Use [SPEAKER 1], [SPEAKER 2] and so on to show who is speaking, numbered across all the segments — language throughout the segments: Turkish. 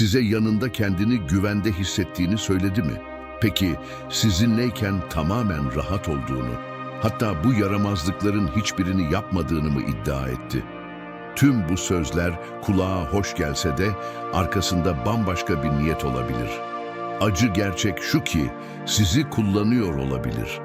[SPEAKER 1] Size yanında kendini güvende hissettiğini söyledi mi? Peki sizinleyken tamamen rahat olduğunu, hatta bu yaramazlıkların hiçbirini yapmadığını mı iddia etti? Tüm bu sözler kulağa hoş gelse de arkasında bambaşka bir niyet olabilir. Acı gerçek şu ki sizi kullanıyor olabilir.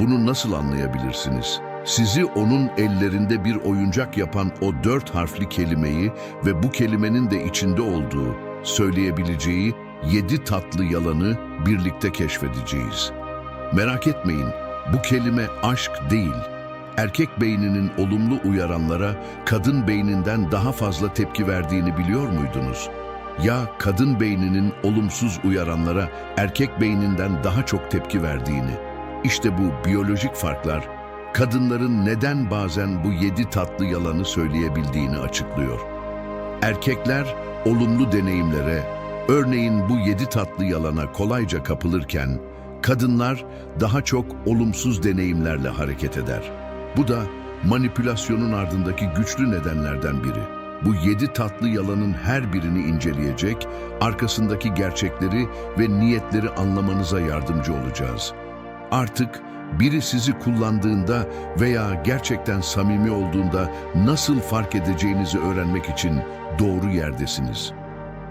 [SPEAKER 1] Bunu nasıl anlayabilirsiniz? Sizi onun ellerinde bir oyuncak yapan o dört harfli kelimeyi ve bu kelimenin de içinde olduğu, söyleyebileceği yedi tatlı yalanı birlikte keşfedeceğiz. Merak etmeyin, bu kelime aşk değil. Erkek beyninin olumlu uyaranlara kadın beyninden daha fazla tepki verdiğini biliyor muydunuz? Ya kadın beyninin olumsuz uyaranlara erkek beyninden daha çok tepki verdiğini? İşte bu biyolojik farklar kadınların neden bazen bu yedi tatlı yalanı söyleyebildiğini açıklıyor. Erkekler olumlu deneyimlere, örneğin bu yedi tatlı yalana kolayca kapılırken, kadınlar daha çok olumsuz deneyimlerle hareket eder. Bu da manipülasyonun ardındaki güçlü nedenlerden biri. Bu yedi tatlı yalanın her birini inceleyecek, arkasındaki gerçekleri ve niyetleri anlamanıza yardımcı olacağız. Artık biri sizi kullandığında veya gerçekten samimi olduğunda nasıl fark edeceğinizi öğrenmek için doğru yerdesiniz.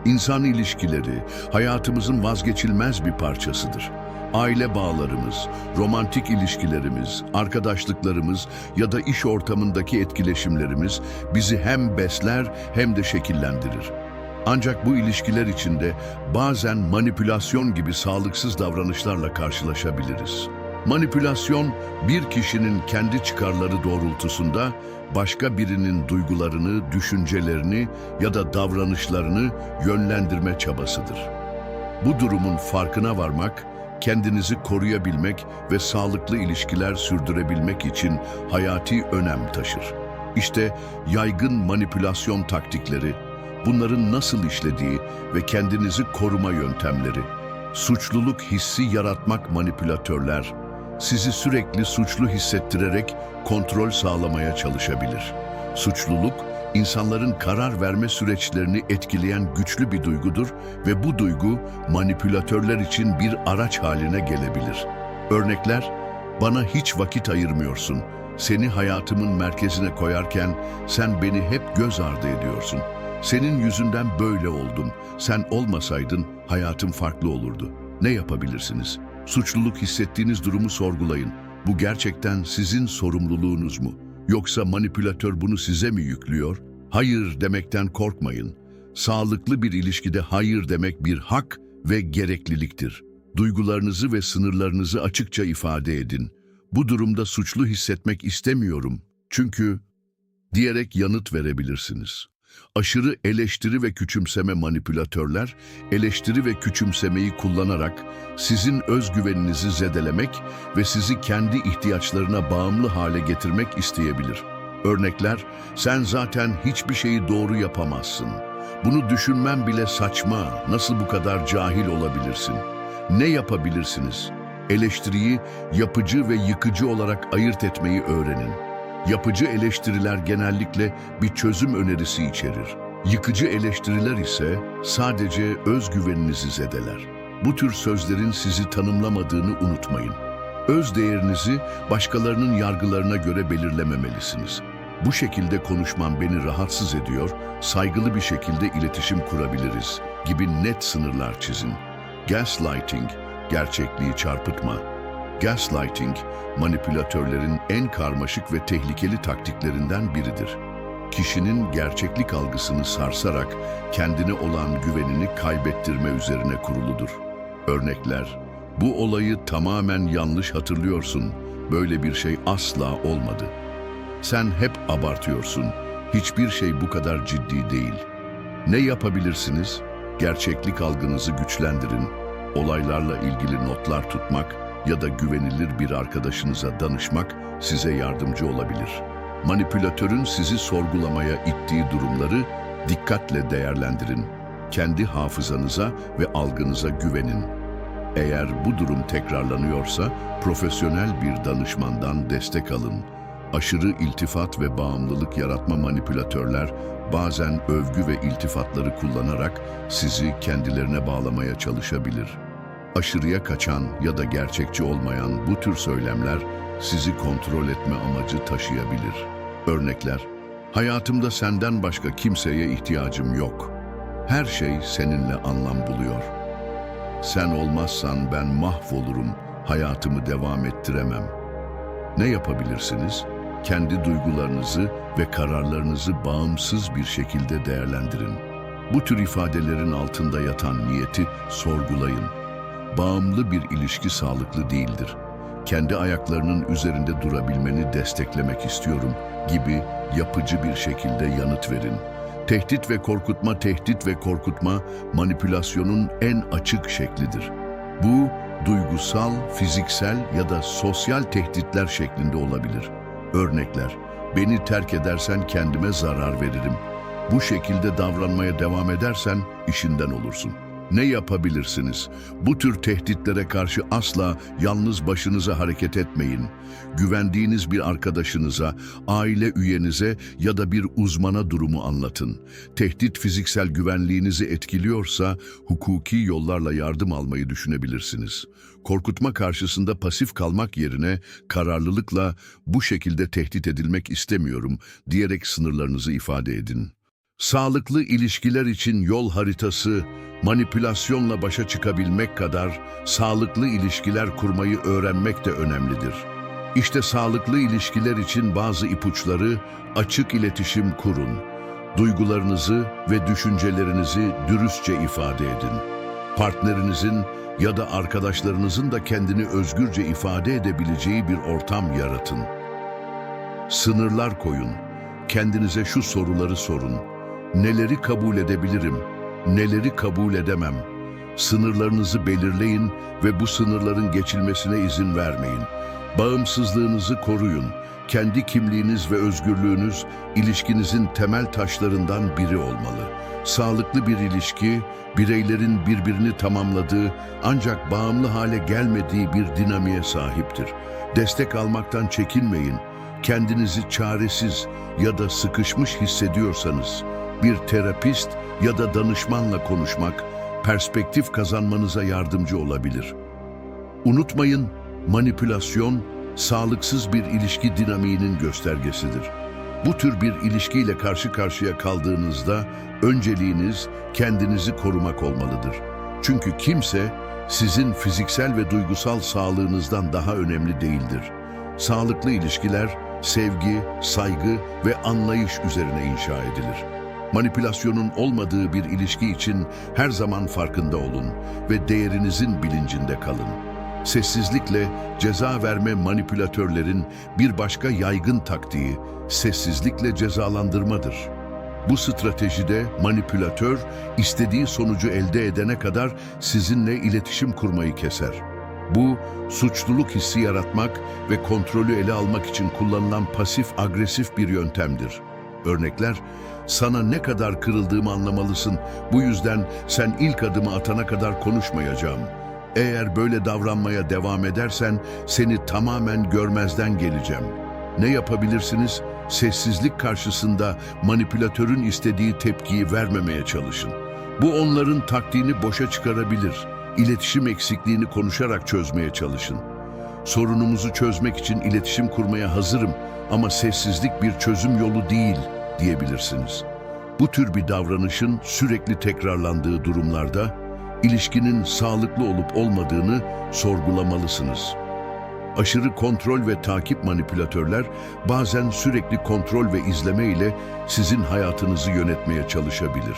[SPEAKER 1] İnsan ilişkileri hayatımızın vazgeçilmez bir parçasıdır. Aile bağlarımız, romantik ilişkilerimiz, arkadaşlıklarımız ya da iş ortamındaki etkileşimlerimiz bizi hem besler hem de şekillendirir. Ancak bu ilişkiler içinde bazen manipülasyon gibi sağlıksız davranışlarla karşılaşabiliriz. Manipülasyon, bir kişinin kendi çıkarları doğrultusunda başka birinin duygularını, düşüncelerini ya da davranışlarını yönlendirme çabasıdır. Bu durumun farkına varmak, kendinizi koruyabilmek ve sağlıklı ilişkiler sürdürebilmek için hayati önem taşır. İşte yaygın manipülasyon taktikleri, bunların nasıl işlediği ve kendinizi koruma yöntemleri. Suçluluk hissi yaratmak manipülatörler, sizi sürekli suçlu hissettirerek kontrol sağlamaya çalışabilir. Suçluluk, insanların karar verme süreçlerini etkileyen güçlü bir duygudur ve bu duygu manipülatörler için bir araç haline gelebilir. Örnekler, bana hiç vakit ayırmıyorsun, seni hayatımın merkezine koyarken sen beni hep göz ardı ediyorsun. Senin yüzünden böyle oldum, sen olmasaydın hayatım farklı olurdu. Ne yapabilirsiniz? Suçluluk hissettiğiniz durumu sorgulayın. Bu gerçekten sizin sorumluluğunuz mu? Yoksa manipülatör bunu size mi yüklüyor? Hayır demekten korkmayın. Sağlıklı bir ilişkide hayır demek bir hak ve gerekliliktir. Duygularınızı ve sınırlarınızı açıkça ifade edin. Bu durumda suçlu hissetmek istemiyorum. Çünkü diyerek yanıt verebilirsiniz. Aşırı eleştiri ve küçümseme manipülatörler, eleştiri ve küçümsemeyi kullanarak sizin özgüveninizi zedelemek ve sizi kendi ihtiyaçlarına bağımlı hale getirmek isteyebilir. Örnekler, sen zaten hiçbir şeyi doğru yapamazsın. Bunu düşünmem bile saçma, nasıl bu kadar cahil olabilirsin? Ne yapabilirsiniz? Eleştiriyi yapıcı ve yıkıcı olarak ayırt etmeyi öğrenin. Yapıcı eleştiriler genellikle bir çözüm önerisi içerir. Yıkıcı eleştiriler ise sadece özgüveninizi zedeler. Bu tür sözlerin sizi tanımlamadığını unutmayın. Öz değerinizi başkalarının yargılarına göre belirlememelisiniz. Bu şekilde konuşmam beni rahatsız ediyor, saygılı bir şekilde iletişim kurabiliriz gibi net sınırlar çizin. Gaslighting, gerçekliği çarpıtma. Gaslighting, manipülatörlerin en karmaşık ve tehlikeli taktiklerinden biridir. Kişinin gerçeklik algısını sarsarak kendine olan güvenini kaybettirme üzerine kuruludur. Örnekler, bu olayı tamamen yanlış hatırlıyorsun, böyle bir şey asla olmadı. Sen hep abartıyorsun, hiçbir şey bu kadar ciddi değil. Ne yapabilirsiniz? Gerçeklik algınızı güçlendirin, olaylarla ilgili notlar tutmak ya da güvenilir bir arkadaşınıza danışmak size yardımcı olabilir. Manipülatörün sizi sorgulamaya ittiği durumları dikkatle değerlendirin. Kendi hafızanıza ve algınıza güvenin. Eğer bu durum tekrarlanıyorsa profesyonel bir danışmandan destek alın. Aşırı iltifat ve bağımlılık yaratma manipülatörler bazen övgü ve iltifatları kullanarak sizi kendilerine bağlamaya çalışabilir. Aşırıya kaçan ya da gerçekçi olmayan bu tür söylemler sizi kontrol etme amacı taşıyabilir. Örnekler, hayatımda senden başka kimseye ihtiyacım yok. Her şey seninle anlam buluyor. Sen olmazsan ben mahvolurum, hayatımı devam ettiremem. Ne yapabilirsiniz? Kendi duygularınızı ve kararlarınızı bağımsız bir şekilde değerlendirin. Bu tür ifadelerin altında yatan niyeti sorgulayın. Bağımlı bir ilişki sağlıklı değildir. Kendi ayaklarının üzerinde durabilmeni desteklemek istiyorum gibi yapıcı bir şekilde yanıt verin. Tehdit ve korkutma, tehdit ve korkutma manipülasyonun en açık şeklidir. Bu duygusal, fiziksel ya da sosyal tehditler şeklinde olabilir. Örnekler, beni terk edersen kendime zarar veririm. Bu şekilde davranmaya devam edersen işinden olursun. Ne yapabilirsiniz? Bu tür tehditlere karşı asla yalnız başınıza hareket etmeyin. Güvendiğiniz bir arkadaşınıza, aile üyenize ya da bir uzmana durumu anlatın. Tehdit fiziksel güvenliğinizi etkiliyorsa hukuki yollarla yardım almayı düşünebilirsiniz. Korkutma karşısında pasif kalmak yerine kararlılıkla bu şekilde tehdit edilmek istemiyorum diyerek sınırlarınızı ifade edin. Sağlıklı ilişkiler için yol haritası, manipülasyonla başa çıkabilmek kadar sağlıklı ilişkiler kurmayı öğrenmek de önemlidir. İşte sağlıklı ilişkiler için bazı ipuçları açık iletişim kurun. Duygularınızı ve düşüncelerinizi dürüstçe ifade edin. Partnerinizin ya da arkadaşlarınızın da kendini özgürce ifade edebileceği bir ortam yaratın. Sınırlar koyun. Kendinize şu soruları sorun. Neleri kabul edebilirim? Neleri kabul edemem? Sınırlarınızı belirleyin ve bu sınırların geçilmesine izin vermeyin. Bağımsızlığınızı koruyun. Kendi kimliğiniz ve özgürlüğünüz ilişkinizin temel taşlarından biri olmalı. Sağlıklı bir ilişki, bireylerin birbirini tamamladığı ancak bağımlı hale gelmediği bir dinamiğe sahiptir. Destek almaktan çekinmeyin. Kendinizi çaresiz ya da sıkışmış hissediyorsanız bir terapist ya da danışmanla konuşmak perspektif kazanmanıza yardımcı olabilir. Unutmayın, manipülasyon sağlıksız bir ilişki dinamiğinin göstergesidir. Bu tür bir ilişkiyle karşı karşıya kaldığınızda önceliğiniz kendinizi korumak olmalıdır. Çünkü kimse sizin fiziksel ve duygusal sağlığınızdan daha önemli değildir. Sağlıklı ilişkiler sevgi, saygı ve anlayış üzerine inşa edilir. Manipülasyonun olmadığı bir ilişki için her zaman farkında olun ve değerinizin bilincinde kalın. Sessizlikle ceza verme manipülatörlerin bir başka yaygın taktiği sessizlikle cezalandırmadır. Bu stratejide manipülatör istediği sonucu elde edene kadar sizinle iletişim kurmayı keser. Bu, suçluluk hissi yaratmak ve kontrolü ele almak için kullanılan pasif-agresif bir yöntemdir. Örnekler, sana ne kadar kırıldığımı anlamalısın, bu yüzden sen ilk adımı atana kadar konuşmayacağım. Eğer böyle davranmaya devam edersen seni tamamen görmezden geleceğim. Ne yapabilirsiniz? Sessizlik karşısında manipülatörün istediği tepkiyi vermemeye çalışın. Bu onların taktiğini boşa çıkarabilir. İletişim eksikliğini konuşarak çözmeye çalışın. Sorunumuzu çözmek için iletişim kurmaya hazırım ama sessizlik bir çözüm yolu değil diyebilirsiniz. Bu tür bir davranışın sürekli tekrarlandığı durumlarda ilişkinin sağlıklı olup olmadığını sorgulamalısınız. Aşırı kontrol ve takip manipülatörler bazen sürekli kontrol ve izleme ile sizin hayatınızı yönetmeye çalışabilir.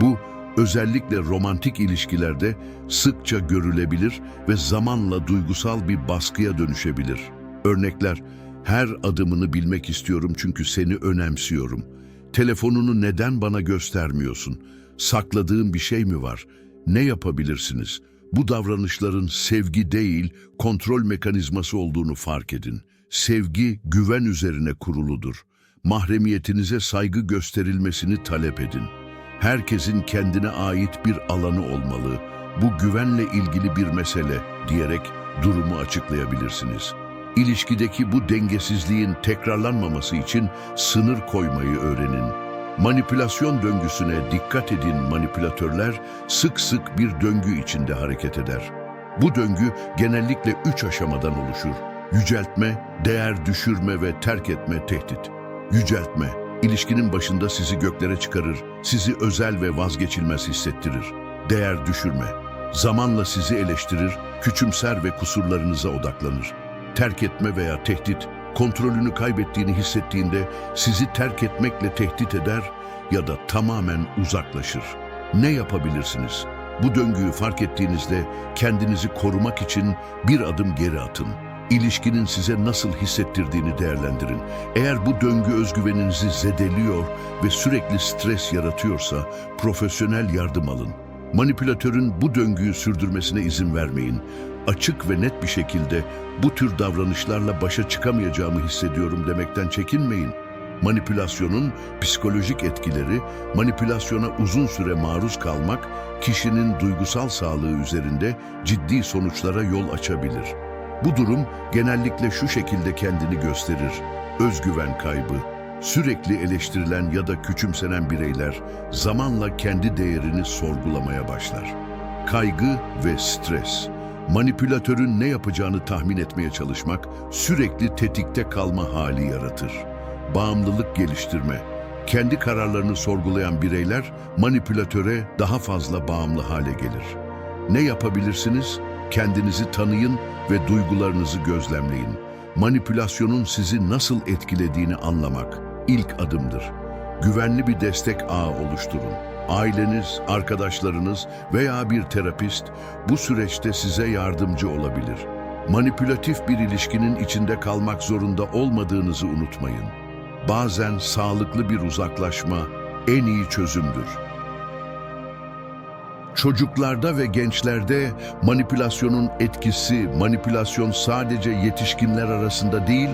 [SPEAKER 1] Bu özellikle romantik ilişkilerde sıkça görülebilir ve zamanla duygusal bir baskıya dönüşebilir. Örnekler, her adımını bilmek istiyorum çünkü seni önemsiyorum. Telefonunu neden bana göstermiyorsun? Sakladığın bir şey mi var? Ne yapabilirsiniz? Bu davranışların sevgi değil, kontrol mekanizması olduğunu fark edin. Sevgi güven üzerine kuruludur. Mahremiyetinize saygı gösterilmesini talep edin. Herkesin kendine ait bir alanı olmalı. Bu güvenle ilgili bir mesele diyerek durumu açıklayabilirsiniz. İlişkideki bu dengesizliğin tekrarlanmaması için sınır koymayı öğrenin. Manipülasyon döngüsüne dikkat edin manipülatörler sık sık bir döngü içinde hareket eder. Bu döngü genellikle üç aşamadan oluşur. Yüceltme, değer düşürme ve terk etme tehdit. Yüceltme, ilişkinin başında sizi göklere çıkarır, sizi özel ve vazgeçilmez hissettirir. Değer düşürme, zamanla sizi eleştirir, küçümser ve kusurlarınıza odaklanır. Terk etme veya tehdit, kontrolünü kaybettiğini hissettiğinde sizi terk etmekle tehdit eder ya da tamamen uzaklaşır. Ne yapabilirsiniz? Bu döngüyü fark ettiğinizde kendinizi korumak için bir adım geri atın. İlişkinin size nasıl hissettirdiğini değerlendirin. Eğer bu döngü özgüveninizi zedeliyor ve sürekli stres yaratıyorsa profesyonel yardım alın. Manipülatörün bu döngüyü sürdürmesine izin vermeyin. Açık ve net bir şekilde bu tür davranışlarla başa çıkamayacağımı hissediyorum demekten çekinmeyin. Manipülasyonun psikolojik etkileri, manipülasyona uzun süre maruz kalmak, kişinin duygusal sağlığı üzerinde ciddi sonuçlara yol açabilir. Bu durum genellikle şu şekilde kendini gösterir. Özgüven kaybı, sürekli eleştirilen ya da küçümsenen bireyler zamanla kendi değerini sorgulamaya başlar. Kaygı ve stres, manipülatörün ne yapacağını tahmin etmeye çalışmak sürekli tetikte kalma hali yaratır. Bağımlılık geliştirme, kendi kararlarını sorgulayan bireyler manipülatöre daha fazla bağımlı hale gelir. Ne yapabilirsiniz? Kendinizi tanıyın ve duygularınızı gözlemleyin. Manipülasyonun sizi nasıl etkilediğini anlamak ilk adımdır. Güvenli bir destek ağı oluşturun. Aileniz, arkadaşlarınız veya bir terapist bu süreçte size yardımcı olabilir. Manipülatif bir ilişkinin içinde kalmak zorunda olmadığınızı unutmayın. Bazen sağlıklı bir uzaklaşma en iyi çözümdür. Çocuklarda ve gençlerde manipülasyonun etkisi, manipülasyon sadece yetişkinler arasında değil,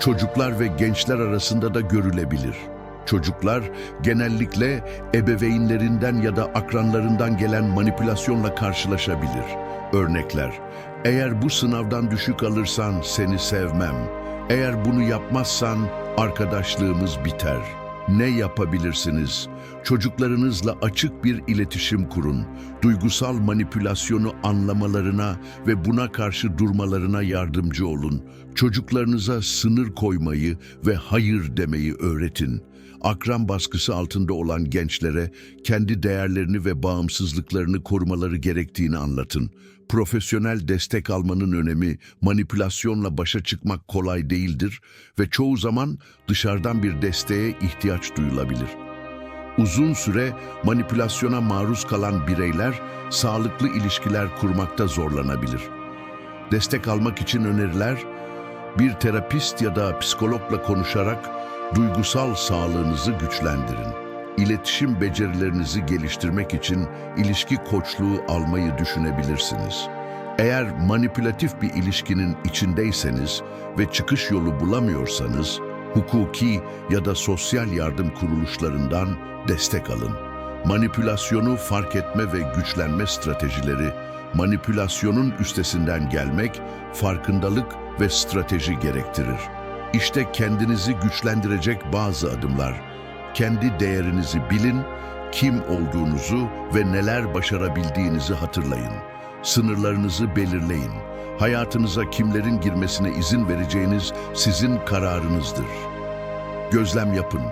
[SPEAKER 1] çocuklar ve gençler arasında da görülebilir. Çocuklar genellikle ebeveynlerinden ya da akranlarından gelen manipülasyonla karşılaşabilir. Örnekler, eğer bu sınavdan düşük alırsan seni sevmem, eğer bunu yapmazsan arkadaşlığımız biter. Ne yapabilirsiniz? Çocuklarınızla açık bir iletişim kurun. Duygusal manipülasyonu anlamalarına ve buna karşı durmalarına yardımcı olun. Çocuklarınıza sınır koymayı ve hayır demeyi öğretin. Akran baskısı altında olan gençlere kendi değerlerini ve bağımsızlıklarını korumaları gerektiğini anlatın. Profesyonel destek almanın önemi manipülasyonla başa çıkmak kolay değildir ve çoğu zaman dışarıdan bir desteğe ihtiyaç duyulabilir. Uzun süre manipülasyona maruz kalan bireyler sağlıklı ilişkiler kurmakta zorlanabilir. Destek almak için öneriler, bir terapist ya da psikologla konuşarak duygusal sağlığınızı güçlendirin. İletişim becerilerinizi geliştirmek için ilişki koçluğu almayı düşünebilirsiniz. Eğer manipülatif bir ilişkinin içindeyseniz ve çıkış yolu bulamıyorsanız, hukuki ya da sosyal yardım kuruluşlarından destek alın. Manipülasyonu fark etme ve güçlenme stratejileri, manipülasyonun üstesinden gelmek, farkındalık ve strateji gerektirir. İşte kendinizi güçlendirecek bazı adımlar. Kendi değerinizi bilin, kim olduğunuzu ve neler başarabildiğinizi hatırlayın. Sınırlarınızı belirleyin. Hayatınıza kimlerin girmesine izin vereceğiniz sizin kararınızdır. Gözlem yapın.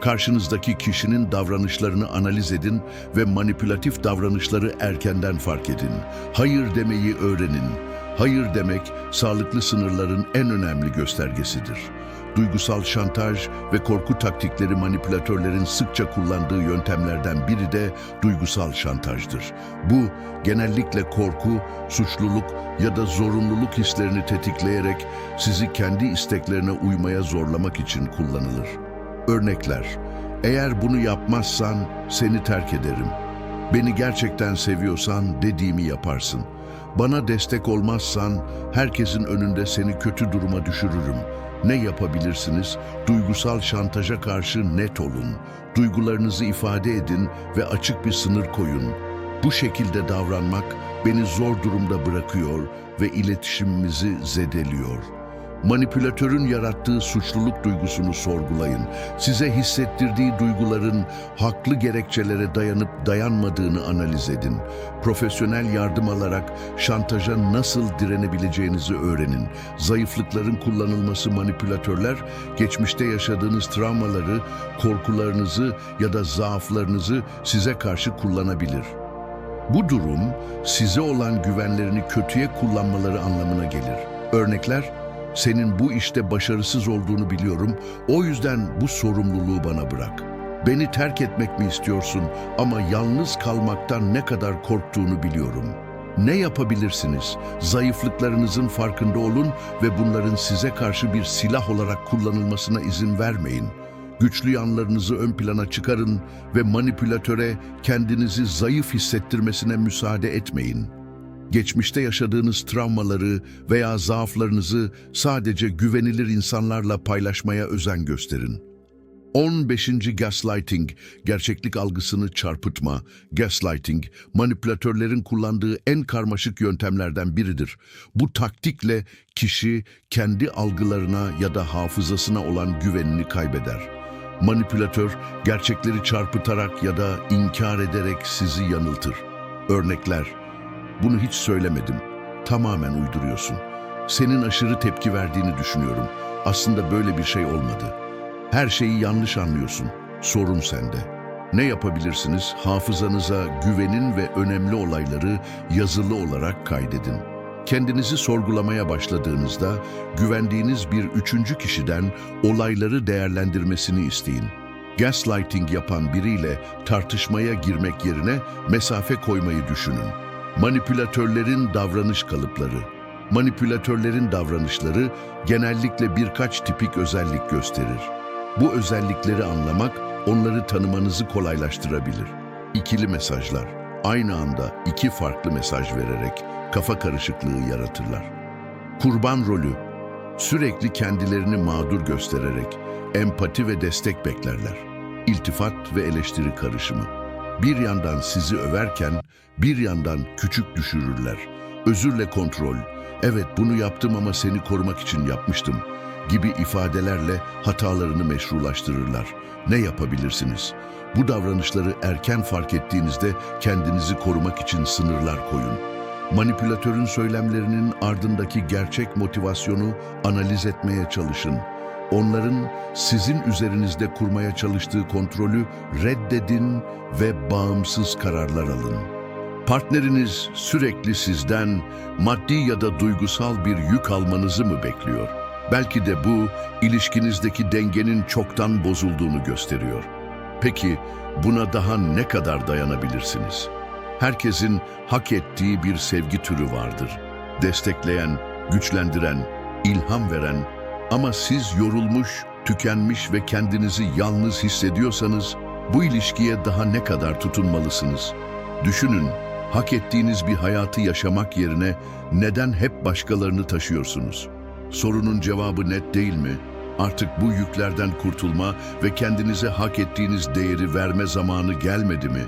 [SPEAKER 1] Karşınızdaki kişinin davranışlarını analiz edin ve manipülatif davranışları erkenden fark edin. Hayır demeyi öğrenin. Hayır demek sağlıklı sınırların en önemli göstergesidir. Duygusal şantaj ve korku taktikleri manipülatörlerin sıkça kullandığı yöntemlerden biri de duygusal şantajdır. Bu genellikle korku, suçluluk ya da zorunluluk hislerini tetikleyerek sizi kendi isteklerine uymaya zorlamak için kullanılır. Örnekler, eğer bunu yapmazsan seni terk ederim. Beni gerçekten seviyorsan dediğimi yaparsın. Bana destek olmazsan herkesin önünde seni kötü duruma düşürürüm. Ne yapabilirsiniz? Duygusal şantaja karşı net olun. Duygularınızı ifade edin ve açık bir sınır koyun. Bu şekilde davranmak beni zor durumda bırakıyor ve iletişimimizi zedeliyor. Manipülatörün yarattığı suçluluk duygusunu sorgulayın. Size hissettirdiği duyguların haklı gerekçelere dayanıp dayanmadığını analiz edin. Profesyonel yardım alarak şantaja nasıl direnebileceğinizi öğrenin. Zayıflıkların kullanılması manipülatörler, geçmişte yaşadığınız travmaları, korkularınızı ya da zaaflarınızı size karşı kullanabilir. Bu durum size olan güvenlerini kötüye kullanmaları anlamına gelir. Örnekler, senin bu işte başarısız olduğunu biliyorum, o yüzden bu sorumluluğu bana bırak. Beni terk etmek mi istiyorsun ama yalnız kalmaktan ne kadar korktuğunu biliyorum. Ne yapabilirsiniz? Zayıflıklarınızın farkında olun ve bunların size karşı bir silah olarak kullanılmasına izin vermeyin. Güçlü yanlarınızı ön plana çıkarın ve manipülatöre kendinizi zayıf hissettirmesine müsaade etmeyin. Geçmişte yaşadığınız travmaları veya zaaflarınızı sadece güvenilir insanlarla paylaşmaya özen gösterin. 15. Gaslighting, gerçeklik algısını çarpıtma. Gaslighting, manipülatörlerin kullandığı en karmaşık yöntemlerden biridir. Bu taktikle kişi kendi algılarına ya da hafızasına olan güvenini kaybeder. Manipülatör, gerçekleri çarpıtarak ya da inkar ederek sizi yanıltır. Örnekler, bunu hiç söylemedim, tamamen uyduruyorsun. Senin aşırı tepki verdiğini düşünüyorum. Aslında böyle bir şey olmadı. Her şeyi yanlış anlıyorsun. Sorun sende. Ne yapabilirsiniz? Hafızanıza güvenin ve önemli olayları yazılı olarak kaydedin. Kendinizi sorgulamaya başladığınızda güvendiğiniz bir üçüncü kişiden olayları değerlendirmesini isteyin. Gaslighting yapan biriyle tartışmaya girmek yerine mesafe koymayı düşünün. Manipülatörlerin davranış kalıpları. Manipülatörlerin davranışları genellikle birkaç tipik özellik gösterir. Bu özellikleri anlamak onları tanımanızı kolaylaştırabilir. İkili mesajlar. Aynı anda iki farklı mesaj vererek kafa karışıklığı yaratırlar. Kurban rolü. Sürekli kendilerini mağdur göstererek empati ve destek beklerler. İltifat ve eleştiri karışımı. Bir yandan sizi överken bir yandan küçük düşürürler. Özürle kontrol. Evet bunu yaptım ama seni korumak için yapmıştım gibi ifadelerle hatalarını meşrulaştırırlar. Ne yapabilirsiniz? Bu davranışları erken fark ettiğinizde kendinizi korumak için sınırlar koyun. Manipülatörün söylemlerinin ardındaki gerçek motivasyonu analiz etmeye çalışın. Onların sizin üzerinizde kurmaya çalıştığı kontrolü reddedin ve bağımsız kararlar alın. Partneriniz sürekli sizden maddi ya da duygusal bir yük almanızı mı bekliyor? Belki de bu ilişkinizdeki dengenin çoktan bozulduğunu gösteriyor. Peki buna daha ne kadar dayanabilirsiniz? Herkesin hak ettiği bir sevgi türü vardır. Destekleyen, güçlendiren, ilham veren ama siz yorulmuş, tükenmiş ve kendinizi yalnız hissediyorsanız bu ilişkiye daha ne kadar tutunmalısınız? Düşünün, hak ettiğiniz bir hayatı yaşamak yerine neden hep başkalarını taşıyorsunuz? Sorunun cevabı net değil mi? Artık bu yüklerden kurtulma ve kendinize hak ettiğiniz değeri verme zamanı gelmedi mi?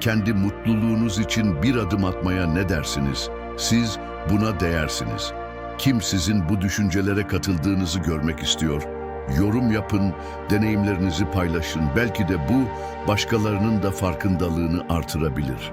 [SPEAKER 1] Kendi mutluluğunuz için bir adım atmaya ne dersiniz? Siz buna değersiniz. Kim sizin bu düşüncelere katıldığınızı görmek istiyor? Yorum yapın, deneyimlerinizi paylaşın. Belki de bu başkalarının da farkındalığını artırabilir.